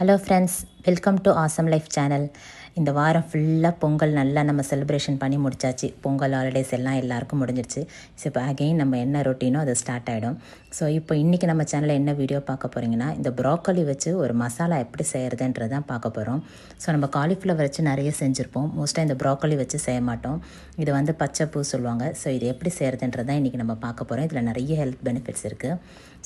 hello friends welcome to awesome life channel இந்த வாரம் ஃபுல்லாக பொங்கல் நல்லா நம்ம செலிப்ரேஷன் பண்ணி முடிச்சாச்சு. பொங்கல் ஹாலிடேஸ் எல்லாம் எல்லாருக்கும் முடிஞ்சிருச்சு. ஸோ இப்போ அகெயின் நம்ம என்ன ரொட்டீனோ அது ஸ்டார்ட் ஆகிடும் ஸோ இப்போ இன்றைக்கி நம்ம சேனலில் என்ன வீடியோ பார்க்க போகிறீங்கன்னா இந்த ப்ராக்கோலி வச்சு ஒரு மசாலா எப்படி செய்கிறதுன்றது தான் பார்க்க போகிறோம் ஸோ நம்ம காலிஃப்ளவர் வச்சு நிறைய செஞ்சுருப்போம். மோஸ்ட்டாக இந்த ப்ராக்கோலி வச்சு செய்ய மாட்டோம். இது வந்து பச்சை பூ சொல்லுவாங்க. ஸோ இது எப்படி செய்கிறதுன்றது தான் இன்றைக்கி நம்ம பார்க்க போகிறோம் இதில் நிறைய ஹெல்த் பெனிஃபிட்ஸ் இருக்குது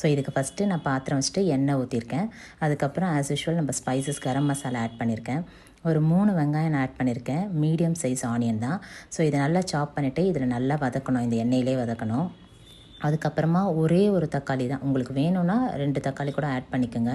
ஸோ இதுக்கு ஃபஸ்ட்டு நான் பாத்திரம் வச்சுட்டு எண்ணெய் ஊற்றிருக்கேன் அதுக்கப்புறம் ஆஸ் யூஷுவல் நம்ம ஸ்பைசஸ் கரம் மசாலா ஆட் பண்ணியிருக்கேன் ஒரு மூணு வெங்காயம் நான் ஆட் பண்ணியிருக்கேன் மீடியம் சைஸ் ஆனியன் தான். ஸோ இதை நல்லா சாப் பண்ணிவிட்டு இதில் நல்லா வதக்கணும். இந்த எண்ணெயிலே வதக்கணும். அதுக்கப்புறமா ஒரே ஒரு தக்காளி தான். உங்களுக்கு வேணும்னா ரெண்டு தக்காளி கூட ஆட் பண்ணிக்கோங்க.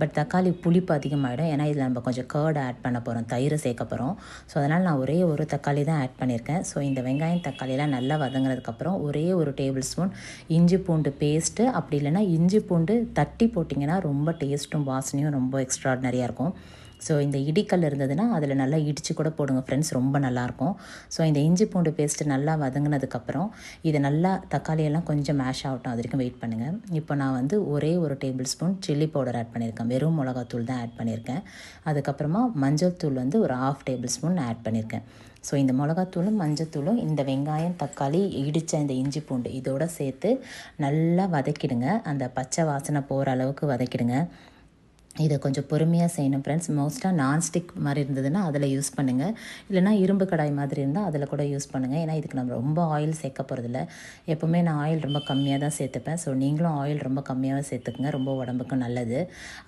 பட் தக்காளி புளிப்பு அதிகமாகிடும் ஏன்னா இதில் நம்ம கொஞ்சம் கேர்டு ஆட் பண்ண போகிறோம் தயிர் சேர்க்க போகிறோம் ஸோ அதனால் நான் ஒரே ஒரு தக்காளி தான் ஆட் பண்ணியிருக்கேன் ஸோ இந்த வெங்காயம் தக்காளியெலாம் நல்லா வதங்கினதுக்கப்புறம் ஒரே ஒரு டேபிள் ஸ்பூன் இஞ்சி பூண்டு பேஸ்ட்டு அப்படி இல்லைன்னா இஞ்சி பூண்டு தட்டி போட்டிங்கன்னா ரொம்ப டேஸ்ட்டும் வாசனையும் ரொம்ப எக்ஸ்ட்ராடினரியாக இருக்கும். ஸோ இந்த இடிக்கல் இருந்ததுன்னா அதில் நல்லா இடித்து கூட போடுங்க ஃப்ரெண்ட்ஸ் ரொம்ப நல்லாயிருக்கும் ஸோ இந்த இஞ்சி பூண்டு பேஸ்ட்டு நல்லா வதங்கினதுக்கப்புறம் இது நல்லா தக்காளியெல்லாம் கொஞ்சம் மேஷ் ஆகட்டும். அது வரைக்கும் வெயிட் பண்ணுங்கள் இப்போ நான் வந்து ஒரே ஒரு tablespoon chilli powder add பண்ணியிருக்கேன். வெறும் மிளகாத்தூள் தான் ஆட் பண்ணியிருக்கேன். அதுக்கப்புறமா மஞ்சள் தூள் வந்து ஒரு ஆஃப் டேபிள் ஸ்பூன் ஆட் பண்ணியிருக்கேன். ஸோ இந்த மிளகாத்தூளும் மஞ்சத்தூளும் இந்த வெங்காயம் தக்காளி இடித்த இந்த இஞ்சி பூண்டு இதோடு சேர்த்து நல்லா வதக்கிடுங்க. அந்த பச்சை வாசனை போகிற அளவுக்கு வதக்கிடுங்க. இதை கொஞ்சம் பொறுமையாக செய்யணும் ஃப்ரெண்ட்ஸ் மோஸ்ட்டாக நான்ஸ்டிக் மாதிரி இருந்ததுன்னா அதில் யூஸ் பண்ணுங்கள் இல்லைனா இரும்பு கடாய் மாதிரி இருந்தால் அதில் கூட யூஸ் பண்ணுங்கள் ஏன்னா இதுக்கு நம்ம ரொம்ப ஆயில் சேர்க்க போகிறதில்ல எப்போவுமே நான் ஆயில் ரொம்ப கம்மியாக தான் சேர்த்துப்பேன். ஸோ நீங்களும் ஆயில் ரொம்ப கம்மியாக சேர்த்துக்குங்க. ரொம்ப உடம்புக்கு நல்லது.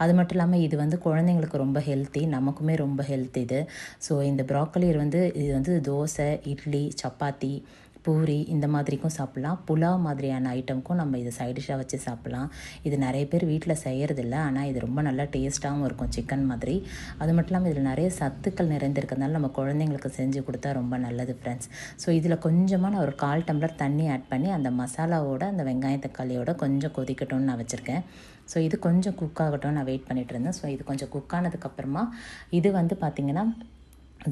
அது மட்டும் இல்லாமல் இது வந்து குழந்தைங்களுக்கு ரொம்ப ஹெல்த்தி நமக்குமே ரொம்ப ஹெல்த் இது. ஸோ இந்த ப்ராக்கலி வந்து இது வந்து தோசை இட்லி சப்பாத்தி பூரி இந்த மாதிரிக்கும் சாப்பிட்லாம். புலாவ் மாதிரியான ஐட்டமுக்கும் நம்ம இதை சைடிஷாக வச்சு சாப்பிட்லாம். இது நிறைய பேர் வீட்டில் செய்கிறதில்ல ஆனால் இது ரொம்ப நல்லா டேஸ்ட்டாகவும் இருக்கும் சிக்கன் மாதிரி. அது மட்டும் இல்லாமல் இதில் நிறைய சத்துக்கள் நிறைந்திருக்கிறதுனால நம்ம குழந்தைங்களுக்கு செஞ்சு கொடுத்தா ரொம்ப நல்லது ஃப்ரெண்ட்ஸ் ஸோ இதில் கொஞ்சமாக நான் ஒரு கால் டம்ளர் தண்ணி ஆட் பண்ணி அந்த மசாலாவோட அந்த வெங்காய தக்காளியோட கொஞ்சம் கொதிக்கட்டும்னு நான் வச்சுருக்கேன். ஸோ இது கொஞ்சம் குக் ஆகட்டும் நான் வெயிட் பண்ணிகிட்டு இருந்தேன். ஸோ இது கொஞ்சம் குக் ஆனதுக்கப்புறமா இது வந்து பார்த்திங்கன்னா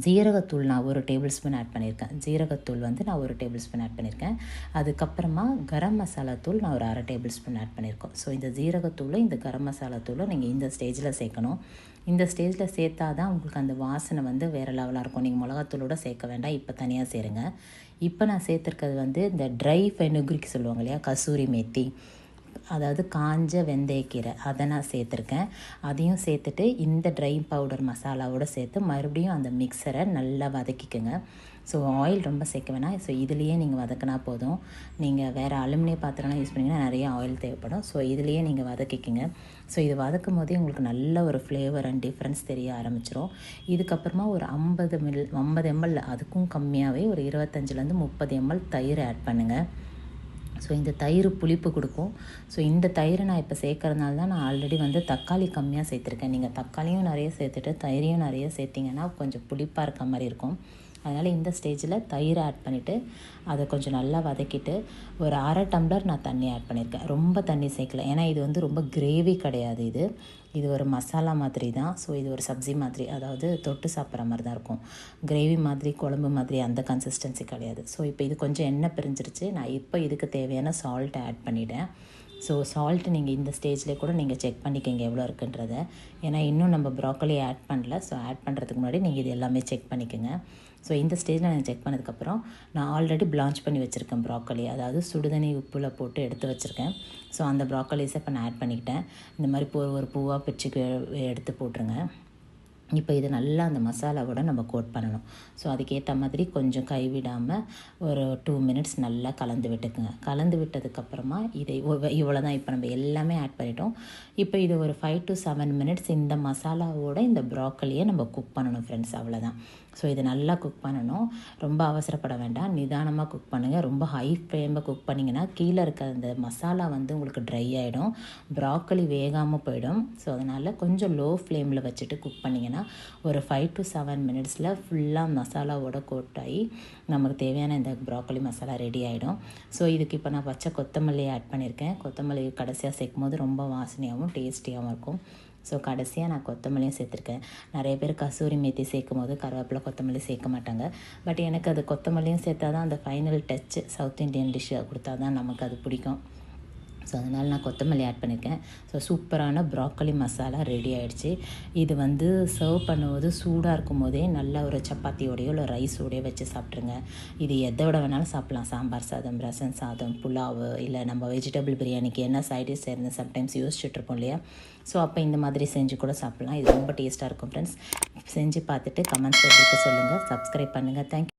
ஜீரகத்தூள் நான் ஒரு டேபிள் ஸ்பூன் ஆட் பண்ணியிருக்கேன். ஜீரகத்தூள் வந்து நான் ஒரு டேபிள் ஸ்பூன் ஆட் பண்ணியிருக்கேன். அதுக்கப்புறமா கரம் மசாலா தூள் நான் ஒரு அரை டேபிள் ஸ்பூன் ஆட் பண்ணியிருக்கோம். ஸோ இந்த ஜீரகத்தூளும் இந்த கரம் மசாலா தூளும் நீங்கள் இந்த ஸ்டேஜில் சேர்க்கணும். இந்த ஸ்டேஜில் சேர்த்தா தான் உங்களுக்கு அந்த வாசனை வந்து வேறு லெவலாக இருக்கும். நீங்கள் மிளகாத்தூளோட சேர்க்க வேண்டாம். இப்போ தனியாக சேருங்க. இப்போ நான் சேர்த்துருக்கிறது வந்து இந்த ட்ரை ஃபெனுக்ரிக் சொல்லுவாங்க இல்லையா? கசூரி மேத்தி. அதாவது காஞ்ச வெந்தயக்கீரை அதை நான் சேர்த்துருக்கேன். அதையும் சேர்த்துட்டு இந்த ட்ரை பவுடர் மசாலாவோடு சேர்த்து மறுபடியும் அந்த மிக்சரை நல்லா வதக்கிக்கோங்க. ஸோ ஆயில் ரொம்ப சேர்க்க வேணாம். ஸோ இதுலேயே நீங்கள் வதக்கினா போதும். நீங்கள் வேறு அலுமினிய பாத்திரம்லாம் யூஸ் பண்ணிங்கன்னா நிறைய ஆயில் தேவைப்படும். ஸோ இதுலேயே நீங்கள் வதக்கிக்கோங்க. ஸோ இது வதக்கும் போதே உங்களுக்கு நல்ல ஒரு ஃப்ளேவர் அண்ட் டிஃப்ரென்ஸ் தெரிய ஆரம்பிச்சிடும் இதுக்கப்புறமா ஒரு ஐம்பது மில் ஐம்பது எம்எல் அதுக்கும் கம்மியாகவே ஒரு இருபத்தஞ்சிலேருந்து முப்பது எம்எல் தயிர் ஆட் பண்ணுங்கள் ஸோ இந்த தயிர் புளிப்பு கொடுக்கும். ஸோ இந்த தயிரை நான் இப்போ சேர்க்கறதுனால தான் நான் ஆல்ரெடி வந்து தக்காளி கம்மியாக சேர்த்துருக்கேன். நீங்கள் தக்காளியும் நிறைய சேர்த்துட்டு தயிரையும் நிறைய சேர்த்திங்கன்னா கொஞ்சம் புளிப்பாக இருக்க மாதிரி இருக்கும். அதனால் இந்த ஸ்டேஜில் தயிர் ஆட் பண்ணிவிட்டு அதை கொஞ்சம் நல்லா வதக்கிட்டு ஒரு அரை டம்ளர் நான் தண்ணி ஆட் பண்ணியிருக்கேன் ரொம்ப தண்ணி சேர்க்கல. ஏன்னா இது வந்து ரொம்ப கிரேவி கிடையாது இது. இது ஒரு மசாலா மாதிரி தான். ஸோ இது ஒரு சப்ஜி மாதிரி. அதாவது தொட்டு சாப்பிட்ற மாதிரி தான் இருக்கும். கிரேவி மாதிரி குழம்பு மாதிரி அந்த கன்சிஸ்டன்சி கிடையாது. ஸோ இப்போ இது கொஞ்சம் எண்ணெய் பிரிஞ்சிருச்சு. நான் இப்போ இதுக்கு தேவையான சால்ட்டை ஆட் பண்ணிவிட்டேன் ஸோ சால்ட்டு நீங்கள் இந்த ஸ்டேஜ்லேயே கூட நீங்கள் செக் பண்ணிக்கோங்க எவ்வளோ இருக்குன்றத. ஏன்னா இன்னும் நம்ம ப்ராக்கலி ஆட் பண்ணல. ஸோ ஆட் பண்ணுறதுக்கு முன்னாடி நீங்கள் இது எல்லாமே செக் பண்ணிக்கோங்க. ஸோ இந்த ஸ்டேஜில் நான் செக் பண்ணதுக்கப்புறம் நான் ஆல்ரெடி பிளான்ச் பண்ணி வச்சுருக்கேன் ப்ராக்கலி அதாவது சுடுதண்ணி உப்பில் போட்டு எடுத்து வச்சுருக்கேன். ஸோ அந்த ப்ராக்கலிஸை இப்போ நான் ஆட் பண்ணிக்கிட்டேன். இந்த மாதிரி பூ ஒரு பூவாக பிச்சுக்கு எடுத்து போட்டுருங்க. இப்போ இது நல்லா அந்த மசாலாவோட நம்ம கோட் பண்ணணும். ஸோ அதுக்கேற்ற மாதிரி கொஞ்சம் கைவிடாமல் ஒரு டூ மினிட்ஸ் நல்லா கலந்து விட்டுக்குங்க. கலந்து விட்டதுக்கப்புறமா இதை இவ்வளோ தான் இப்போ நம்ம எல்லாமே ஆட் பண்ணிட்டோம். இப்போ இது ஒரு ஃபைவ் டு செவன் மினிட்ஸ் இந்த மசாலாவோட இந்த ப்ராக்கலியை நம்ம குக் பண்ணணும் ஃப்ரெண்ட்ஸ் அவ்வளோதான் ஸோ இது நல்லா குக் பண்ணணும். ரொம்ப அவசரப்பட வேண்டாம். நிதானமாக குக் பண்ணுங்கள் ரொம்ப ஹை ஃப்ளேமில் குக் பண்ணிங்கன்னா கீழே இருக்க அந்த மசாலா வந்து உங்களுக்கு ட்ரை ஆகிடும் ப்ராக்கலி வேகாமல் போயிடும். ஸோ அதனால் கொஞ்சம் லோ ஃப்ளேமில் வச்சுட்டு குக் பண்ணிங்கன்னா ஒரு ஃபைவ் டு செவன் மினிட்ஸில் ஃபுல்லாக மசாலாவோட கோட் ஆகி நமக்கு தேவையான இந்த ப்ராக்கலி மசாலா ரெடி ஆகிடும் ஸோ இதுக்கு இப்போ நான் பச்சை கொத்தமல்லி ஆட் பண்ணியிருக்கேன். கொத்தமல்லி கடைசியாக சேர்க்கும் போது ரொம்ப வாசனையாகவும் டேஸ்டியாகவும் இருக்கும். ஸோ கடைசியாக நான் கொத்தமல்லியும் சேர்த்துருக்கேன். நிறைய பேர் கசூரி மேத்தி சேர்க்கும் போது கருவேப்பிலை கொத்தமல்லி சேர்க்க மாட்டாங்க. பட் எனக்கு அது கொத்தமல்லியும் சேர்த்தா தான் அந்த ஃபைனல் டச்சு சவுத் இண்டியன் டிஷ்ஷை கொடுத்தா தான் நமக்கு அது பிடிக்கும். ஸோ அதனால் நான் கொத்தமல்லி ஆட் பண்ணியிருக்கேன் ஸோ சூப்பரான ப்ராக்கலி மசாலா ரெடி ஆகிடுச்சு இது வந்து சர்வ் பண்ணும்போது சூடாக இருக்கும் போதே நல்ல ஒரு சப்பாத்தியோடையோ இல்லை ரைஸோடையோ வச்சு சாப்பிட்ருங்க இது எதோட வேணாலும் சாப்பிட்லாம். சாம்பார் சாதம் ரசம் சாதம் புலாவு இல்லை நம்ம வெஜிடபிள் பிரியாணிக்கு என்ன சைடிஷ் சேர்ந்து சம்டைம்ஸ் யோசிச்சுட்ருப்போம் இல்லையா? ஸோ அப்போ இந்த மாதிரி செஞ்சு கூட சாப்பிட்லாம். இது ரொம்ப டேஸ்ட்டாக இருக்கும் ஃப்ரெண்ட்ஸ் செஞ்சு பார்த்துட்டு கமெண்ட்ஸ் எப்படி சொல்லுங்கள் சப்ஸ்கிரைப் பண்ணுங்கள் தேங்க்யூ